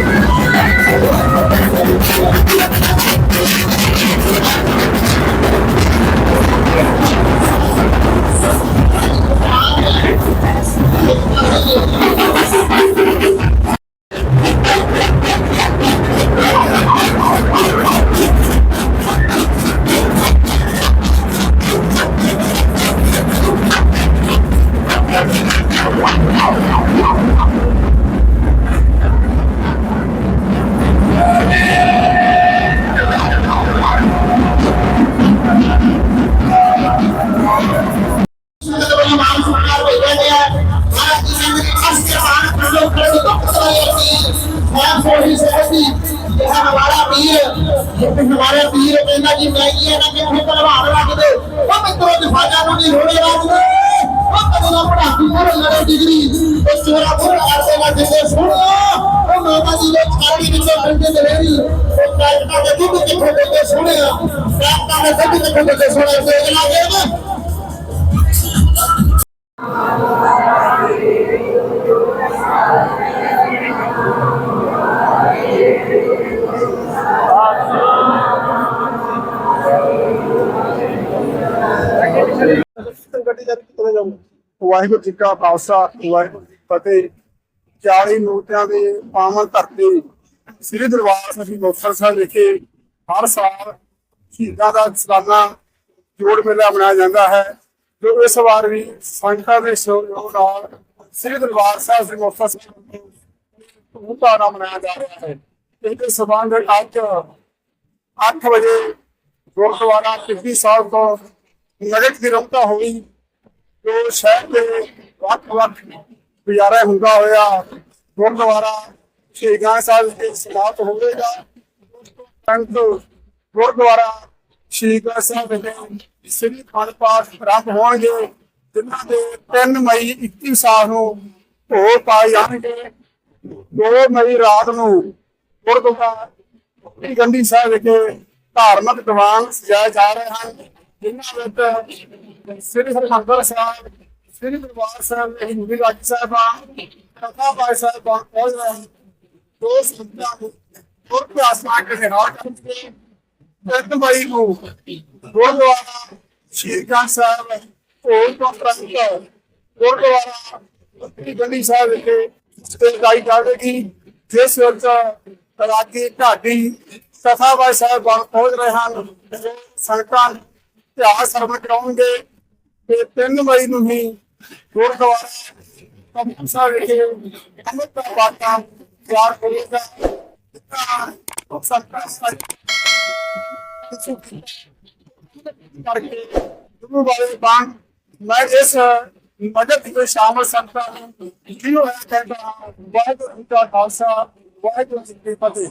Yeah. हमारे पीर कहना जी Maggi है ना कि उन्हें तलवार रख दे वो मित्रों दिफाजा को नहीं होने रख दे वो कदम पढ़ाई कर लड़े डिग्री तो चोरा पूरा ऐसे ना जिसे सुनो वो माता जी ने खाली नीचे बंदे दे रही वो कायदा के दुख के खोटे के सुने कायदा के दुख के खोटे के सुने तो अगला गेम ਵਾਹਿਗੁਰੂ ਜੀ ਕਾ ਖਾਲਸਾ, ਵਾਹਿਗੁਰੂ ਜੀ ਫਤਿਹ। 40 ਮੂਰਤੀਆਂ ਦੇ ਪਾਵਨ ਧਰਤੀ ਸ੍ਰੀ ਦਰਬਾਰ ਸਾਹਿਬ ਮੁਕਤਸਰ ਸਾਹਿਬ ਵਿਖੇ ਹਰ ਸਾਲ ਸ਼ਹੀਦਾਂ ਦਾ ਸਾਲਾਨਾ ਜੋੜ ਮੇਲਾ ਮਨਾਇਆ ਜਾਂਦਾ ਹੈ, ਜੋ ਇਸ ਵਾਰ ਵੀ ਸੰਗਤਾਂ ਦੇ ਸਹਿਯੋਗ ਨਾਲ ਸ੍ਰੀ ਦਰਬਾਰ ਸਾਹਿਬ ਸ੍ਰੀ ਮੁਕਤਸਰ ਸਾਹਿਬ ਧੂਮਧਾਮ ਨਾਲ ਮਨਾਇਆ ਜਾ ਰਿਹਾ ਹੈ। ਇਸ ਦੇ ਸਬੰਧ ਅੱਜ 8 ਵਜੇ ਗੁਰਦੁਆਰਾ ਟਿੱਬੀ ਸਾਹਿਬ ਤੋਂ ਨਗਰ ਕੀਰਤਨ ਹੋਈ। ਜੋ ਸ਼ਹਿਰ ਦੇ ਵੱਖ-ਵੱਖ ਗੁਜ਼ਾਰਾ ਹੁੰਦਾ ਹੋਇਆ, ਗੁਰਦੁਆਰਾ ਸ਼ਹੀਦਾਂ ਸਾਹਿਬ ਦੇ ਸਮਾਪਤ ਹੋਵੇਗਾ। ਸੰਤ ਗੁਰਦੁਆਰਾ ਸ਼ਹੀਦਾਂ ਸਾਹਿਬ ਦੇ ਸ੍ਰੀ ਅਖੰਡ ਪਾਠ ਪ੍ਰਾਪਤ ਹੋਣਗੇ, ਜਿਨ੍ਹਾਂ ਦੇ 3 ਮਈ 21 ਸਾਲ ਨੂੰ ਹੋ ਪਾਏ ਜਾਣਗੇ। 2 ਮਈ ਰਾਤ ਨੂੰ ਗੁਰਦੁਆਰਾ ਗੰਡੀ ਸਾਹਿਬ ਵਿਖੇ ਧਾਰਮਿਕ ਦੀਵਾਨ ਸਜਾਏ ਜਾ ਰਹੇ ਹਨ। ਜਿਨ੍ਹਾਂ ਵਿੱਚ ਸ੍ਰੀ ਹਰਿਮੰਦਰ ਸਾਹਿਬ ਸ੍ਰੀ ਦਰਬਾਰ ਸਾਹਿਬ ਹਿੰਦੂ ਹਿੰਦੀ ਰਾਜ ਸਾਹਿਬਾਨ ਕਥਾ ਬਾਈ ਸਾਹਿਬਾਨ ਪਹੁੰਚ ਰਹੇ ਹਨ ਦੋ ਸੰਤਾਂ ਨੂੰ ਹੋਰ ਪਿਆਸਾ ਕੇ ਨਾਲ ਕਰਕੇ ਤਿੰਨ ਮਈ ਨੂੰ ਗੁਰਦੁਆਰਾ ਸ਼ੀਰਗੰਜ ਸਾਹਿਬ ਹੋਰ ਤੋਂ ਪ੍ਰੰਤ ਗੁਰਦੁਆਰਾ ਸ੍ਰੀ ਸਾਹਿਬ ਵਿਖੇ ਤੇ ਜਾਵੇਗੀ ਜਿਸ ਵਿੱਚ ਰਾਗੀ ਢਾਡੀ ਸਥਾਬਾਈ ਸਾਹਿਬ ਬਣ ਪਹੁੰਚ ਰਹੇ ਹਨ ਜੋ ਸੰਗਤਾਂ ਇਤਿਹਾਸ ਸਰਵਣ ਕਰਾਉਣਗੇ ਤੇ 3 ਮਈ ਨੂੰ ਹੀ ਗੁਰਦੁਆਰਾ ਕੰਪਨ ਸਾਹਿਬ ਵਿਖੇ ਅੰਮ੍ਰਿਤ ਦਾ ਬਾਟਾ ਤਿਆਰ ਹੋਵੇਗਾ ਤਾਂ ਸੰਗਤਾਂ ਸਾਰੇ ਕਰਕੇ ਗੁਰੂ ਵਾਲੇ ਬਾਣ ਮੈਂ ਇਸ ਮਦਦ ਵਿੱਚ ਸ਼ਾਮਲ ਸੰਤਾਂ ਨੂੰ ਜਿਉ ਹੈ ਕਹਿੰਦਾ ਹਾਂ। ਵਾਹਿਗੁਰੂ ਜੀ ਕਾ ਖਾਲਸਾ, ਵਾਹਿਗੁਰੂ ਜੀ ਕੀ ਫਤਿਹ